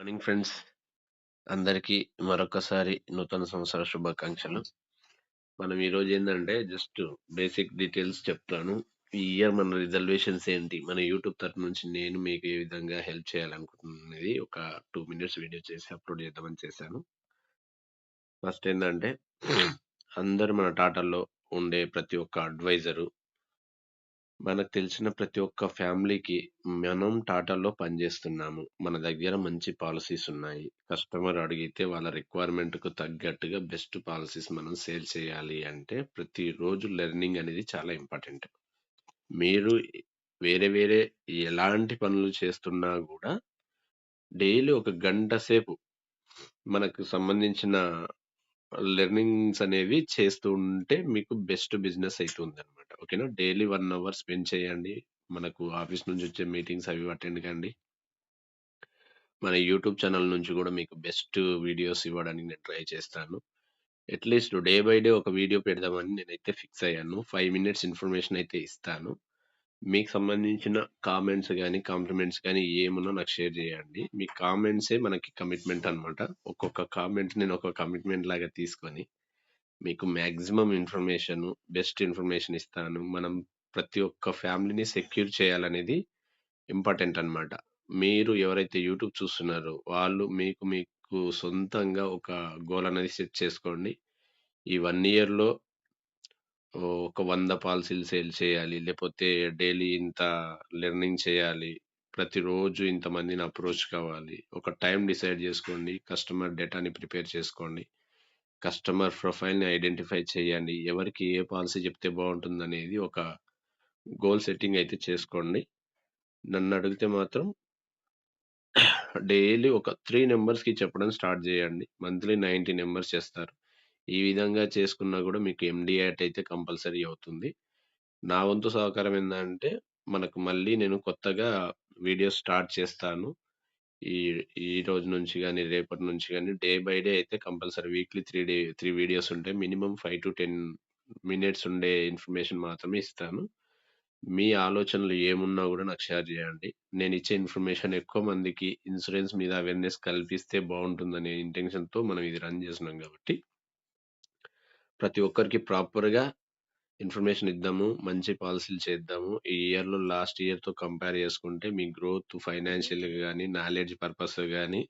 Morning friends. అందరికీ మరొకసారి నూతన సంవత్సర శుభాకాంక్షలు. మనం ఈరోజు ఏంటంటే జస్ట్ బేసిక్ డీటెయిల్స్ చెప్తాను. ఈ ఇయర్ మన రిజర్వేషన్స్ ఏంటి? మన యూట్యూబ్ తరఫు నుంచి నేను మీకు ఏ విధంగా హెల్ప్ చేయాలనుకుంటున్నది ఒక టూ మినిట్స్ వీడియో చేసి అప్లోడ్ చేద్దామని చేశాను. ఫస్ట్ ఏంటంటే అందరు మన టాటాలో ఉండే ప్రతి ఒక్క అడ్వైజరు మనకు తెలిసిన ప్రతి ఒక్క ఫ్యామిలీకి మనం టాటాలో పనిచేస్తున్నాము. మన దగ్గర మంచి పాలసీస్ ఉన్నాయి. కస్టమర్ అడిగితే వాళ్ళ రిక్వైర్మెంట్‌కు తగ్గట్టుగా బెస్ట్ పాలసీస్ మనం సేల్ చేయాలి అంటే ప్రతిరోజు లెర్నింగ్ అనేది చాలా ఇంపార్టెంట్. మీరు వేరే వేరే ఎలాంటి పనులు చేస్తున్నా గూడా డైలీ ఒక గంట సేపు మనకు సంబంధించిన లెర్నింగ్స్ అనేవి చేస్తూ ఉంటే మీకు బెస్ట్ బిజినెస్ అయితుందనమాట. ఓకేనా. డైలీ వన్ అవర్ స్పెండ్ చేయండి. మనకు ఆఫీస్ నుంచి వచ్చే మీటింగ్స్ అవి అటెండ్ కండి. మన యూట్యూబ్ ఛానల్ నుంచి కూడా మీకు బెస్ట్ వీడియోస్ ఇవ్వడానికి నేను ట్రై చేస్తాను. At least day by day ఒక వీడియో పెడదామని నేనైతే ఫిక్స్ అయ్యాను. 5 మినిట్స్ ఇన్ఫర్మేషన్ అయితే ఇస్తాను. మీకు సంబంధించిన కామెంట్స్ కానీ కాంప్లిమెంట్స్ కానీ ఏమున్నా నాకు షేర్ చేయండి. మీ కామెంట్సే మనకి కమిట్మెంట్ అనమాట. ఒక్కొక్క కామెంట్ నేను ఒక కమిట్మెంట్ లాగా తీసుకొని మీకు మ్యాక్సిమం ఇన్ఫర్మేషన్, బెస్ట్ ఇన్ఫర్మేషన్ ఇస్తాను. మనం ప్రతి ఒక్క ఫ్యామిలీని సెక్యూర్ చేయాలనేది ఇంపార్టెంట్ అనమాట. మీరు ఎవరైతే యూట్యూబ్ చూస్తున్నారో వాళ్ళు మీకు మీకు సొంతంగా ఒక గోల్ అనేది సెట్ చేసుకోండి. ఈ వన్ ఇయర్‌లో ఒక 100 పాలిసీలు సేల్ చేయాలి. లేపోతే డైలీ ఇంత లెర్నింగ్ చేయాలి. ప్రతిరోజు ఇంతమందిని అప్రోచ్ కావాలి. ఒక టైం డిసైడ్ చేసుకోండి. కస్టమర్ డేటాని ప్రిపేర్ చేసుకోండి. కస్టమర్ ప్రొఫైల్‌ని ఐడెంటిఫై చేయండి. ఎవరికి ఏ పాలిసీ చెప్తే బావుంటుందనేది ఒక గోల్ సెట్టింగ్ అయితే చేసుకోండి. నన్నడిగితే మాత్రం డైలీ ఒక 3 నంబర్స్‌కి చెప్పడం స్టార్ట్ చేయండి. మంత్లీ 90 నంబర్స్ చేస్తారు. ఈ విధంగా చేసుకున్నా కూడా మీకు ఎండియాట్ అయితే కంపల్సరీ అవుతుంది. నా వంతు సహకారం ఏందంటే మనకు మళ్ళీ నేను కొత్తగా వీడియోస్ స్టార్ట్ చేస్తాను. ఈ ఈ రోజు నుంచి గాని, రేపటి నుంచి గాని డే బై డే అయితే కంపల్సరీ వీక్లీ 3 డే 3 వీడియోస్ ఉంటాయి. మినిమమ్ 5-10 మినిట్స్ ఉండే ఇన్ఫర్మేషన్ మాత్రమే ఇస్తాను. మీ ఆలోచనలు ఏమున్నా గూడా నాకు షేర్ చేయండి. నేనిచ్చే ఇన్ఫర్మేషన్ ఎక్కువ మందికి ఇన్స్యూరెన్స్ మీద అవేర్‌నెస్ కల్పిస్తే బావుంటుందనే ఇంటెన్షన్‌తో మనం ఇది రన్ చేసినాం కాబట్టి ప్రతి ఒక్కరికి ప్రాపర్‌గా ఇన్ఫర్మేషన్ ఇద్దాము. మంచి పాలిసీలు చేద్దాము. ఈ ఇయర్‌లో లాస్ట్ ఇయర్‌తో కంపేర్ చేసుకుంటే మీ గ్రోత్ ఫైనాన్షియల్‌గా గాని, నాలెడ్జ్ పర్పస్ గాని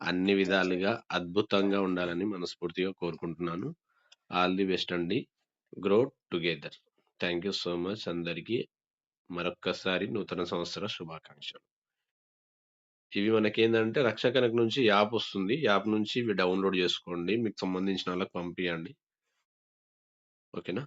అన్ని విధాలుగా అద్భుతంగా ఉండాలని మనస్ఫూర్తిగా కోరుకుంటున్నాను. ఆల్ ది బెస్ట్ అండి. Grow together. Thank you so much అందరికీ. మరొక్కసారి నూతన సంవత్సర శుభాకాంక్షలు. ఇవి మనకేందంటే రక్షకనక నుంచి యాప్ వస్తుంది. యాప్ నుంచి ఇవి డౌన్‌లోడ్ చేసుకోండి. మీకు సంబంధించిన వాళ్ళకి పంపియండి. ఓకేనా.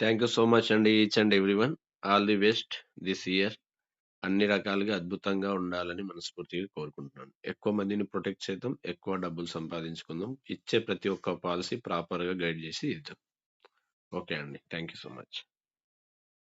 థ్యాంక్ యూ సో మచ్ అండి. Each and everyone. All the best this year. అన్ని రకాలుగా అద్భుతంగా ఉండాలని మనస్ఫూర్తిగా కోరుకుంటున్నాను. ఎక్కువ మందిని ప్రొటెక్ట్ చేద్దాం. ఎక్కువ డబ్బులు సంపాదించుకుందాం. ఇచ్చే ప్రతి ఒక్క పాలసీ ప్రాపర్‌గా గైడ్ చేసి ఇద్దాం. ఓకే అండి. Thank you so much.